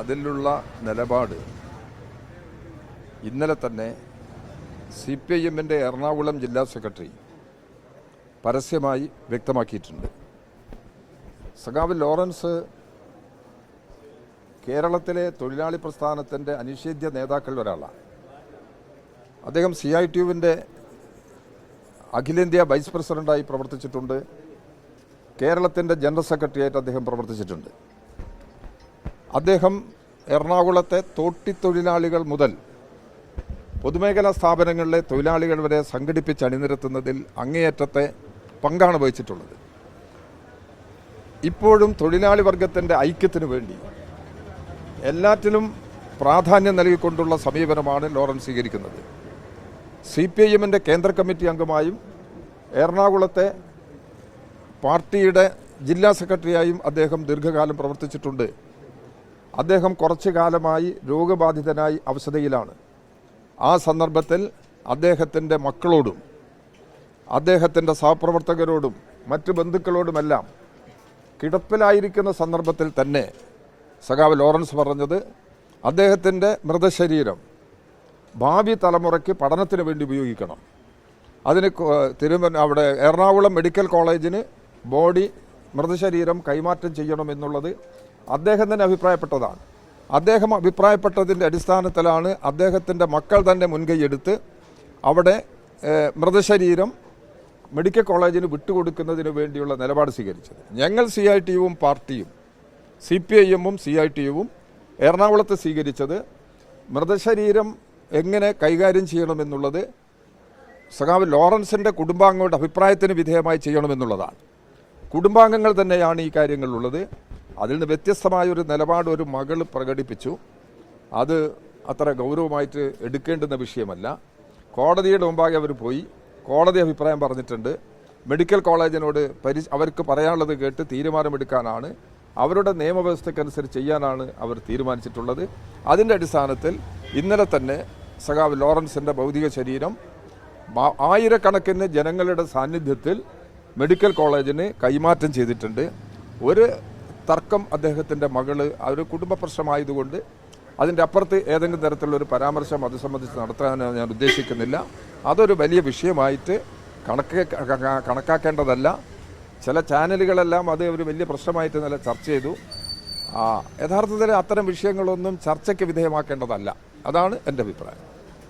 അതിലുള്ള നിലപാട് ഇന്നലെ തന്നെ സി പി ഐ എമ്മിന്റെ എറണാകുളം ജില്ലാ സെക്രട്ടറി പരസ്യമായി വ്യക്തമാക്കിയിട്ടുണ്ട്. സഖാവ് ലോറൻസ് കേരളത്തിലെ തൊഴിലാളി പ്രസ്ഥാനത്തിന്റെ അനിഷേധ്യ നേതാക്കളിൽ ഒരാളാണ്. അദ്ദേഹം സി ഐ ടിയുവിന്റെ അഖിലേന്ത്യാ വൈസ് പ്രസിഡന്റായി പ്രവർത്തിച്ചിട്ടുണ്ട്. കേരളത്തിന്റെ ജനറൽ സെക്രട്ടറിയായിട്ട് അദ്ദേഹം പ്രവർത്തിച്ചിട്ടുണ്ട്. അദ്ദേഹം എറണാകുളത്തെ തോട്ടിത്തൊഴിലാളികൾ മുതൽ പൊതുമേഖലാ സ്ഥാപനങ്ങളിലെ തൊഴിലാളികൾ വരെ സംഘടിപ്പിച്ച് അണിനിരത്തുന്നതിൽ അങ്ങേയറ്റത്തെ പങ്കാണ് വഹിച്ചിട്ടുള്ളത്. ഇപ്പോഴും തൊഴിലാളി വർഗത്തിന്റെ ഐക്യത്തിനു വേണ്ടി എല്ലാറ്റിലും പ്രാധാന്യം നൽകിക്കൊണ്ടുള്ള സമീപനമാണ് ലോറൻസ് സ്വീകരിക്കുന്നത്. സി പി ഐ എമ്മിന്റെ കേന്ദ്ര കമ്മിറ്റി അംഗമായും എറണാകുളത്തെ പാർട്ടിയുടെ ജില്ലാ സെക്രട്ടറിയായും അദ്ദേഹം ദീർഘകാലം പ്രവർത്തിച്ചിട്ടുണ്ട്. അദ്ദേഹം കുറച്ചു കാലമായി രോഗബാധിതനായി അവസ്ഥയിലാണ് ആ സന്ദർഭത്തിൽ അദ്ദേഹത്തിന്റെ മക്കളോടും അദ്ദേഹത്തിന്റെ സഹപ്രവർത്തകരോടും മറ്റ് ബന്ധുക്കളോടുമെല്ലാം കിടപ്പിലായിരിക്കുന്ന സന്ദർഭത്തിൽ തന്നെ സഖാവ് ലോറൻസ് പറഞ്ഞത് അദ്ദേഹത്തിന്റെ മൃതശരീരം ഭാവി തലമുറയ്ക്ക് പഠനത്തിന് വേണ്ടി ഉപയോഗിക്കണം. അതിന് തിരുവ അവിടെ എറണാകുളം മെഡിക്കൽ കോളേജിന് ബോഡി മൃതശരീരം കൈമാറ്റം ചെയ്യണമെന്നുള്ളത് അദ്ദേഹം തന്നെ അഭിപ്രായപ്പെട്ടതാണ്. അദ്ദേഹം അഭിപ്രായപ്പെട്ടതിന്റെ അടിസ്ഥാനത്തിലാണ് അദ്ദേഹത്തിന്റെ മക്കൾ തന്നെ മുൻകൈയെടുത്ത് അവിടെ മൃതശരീരം മെഡിക്കൽ കോളേജിന് വിട്ടുകൊടുക്കുന്നതിന് വേണ്ടിയുള്ള നിലപാട് സ്വീകരിച്ചത്. ഞങ്ങൾ സി ഐ ടി യുവും പാർട്ടിയും സി പി ഐ എമ്മും സി ഐ ടി യുവും എറണാകുളത്ത് സ്വീകരിച്ചത് മൃതശരീരം എങ്ങനെ കൈകാര്യം ചെയ്യണമെന്നുള്ളത് സഖാവ് ലോറൻസിന്റെ കുടുംബാംഗങ്ങളുടെ അഭിപ്രായത്തിന് വിധേയമായി ചെയ്യണമെന്നുള്ളതാണ്. കുടുംബാംഗങ്ങൾ തന്നെയാണ് ഈ കാര്യങ്ങളുള്ളത് അതിൽ നിന്ന് വ്യത്യസ്തമായ ഒരു നിലപാട് ഒരു മകൾ പ്രകടിപ്പിച്ചു. അത് അത്ര ഗൗരവമായിട്ട് എടുക്കേണ്ടുന്ന വിഷയമല്ല. കോടതിയുടെ മുമ്പാകെ അവർ പോയി. കോടതി അഭിപ്രായം പറഞ്ഞിട്ടുണ്ട്. മെഡിക്കൽ കോളേജിനോട് പരി അവർക്ക് പറയാനുള്ളത് കേട്ട് തീരുമാനമെടുക്കാനാണ്. അവരുടെ നിയമവ്യവസ്ഥക്കനുസരിച്ച് ചെയ്യാനാണ് അവർ തീരുമാനിച്ചിട്ടുള്ളത്. അതിന്റെ അടിസ്ഥാനത്തിൽ ഇന്നലെ തന്നെ സഖാവ് ലോറൻസിന്റെ ഭൗതിക ശരീരം ആയിരക്കണക്കിന് ജനങ്ങളുടെ സാന്നിധ്യത്തിൽ മെഡിക്കൽ കോളേജിന് കൈമാറ്റം ചെയ്തിട്ടുണ്ട്. ഒരു തർക്കം അദ്ദേഹത്തിന്റെ മകൾ ഒരു കുടുംബ പ്രശ്നമായതുകൊണ്ട് അതിന്റെ അപ്പുറത്ത് ഏതെങ്കിലും തരത്തിലുള്ള ഒരു പരാമർശം അത് സംബന്ധിച്ച് നടത്താൻ ഞാൻ ഉദ്ദേശിക്കുന്നില്ല. അതൊരു വലിയ വിഷയമായിട്ട് കണക്ക് കണക്കാക്കേണ്ടതല്ല. ചില ചാനലുകളെല്ലാം അത് ഒരു വലിയ പ്രശ്നമായിട്ട് നല്ല ചർച്ച ചെയ്തു. യഥാർത്ഥത്തിൽ അത്തരം വിഷയങ്ങളൊന്നും ചർച്ചയ്ക്ക് വിധേയമാക്കേണ്ടതല്ല. അതാണ് എന്റെ അഭിപ്രായം.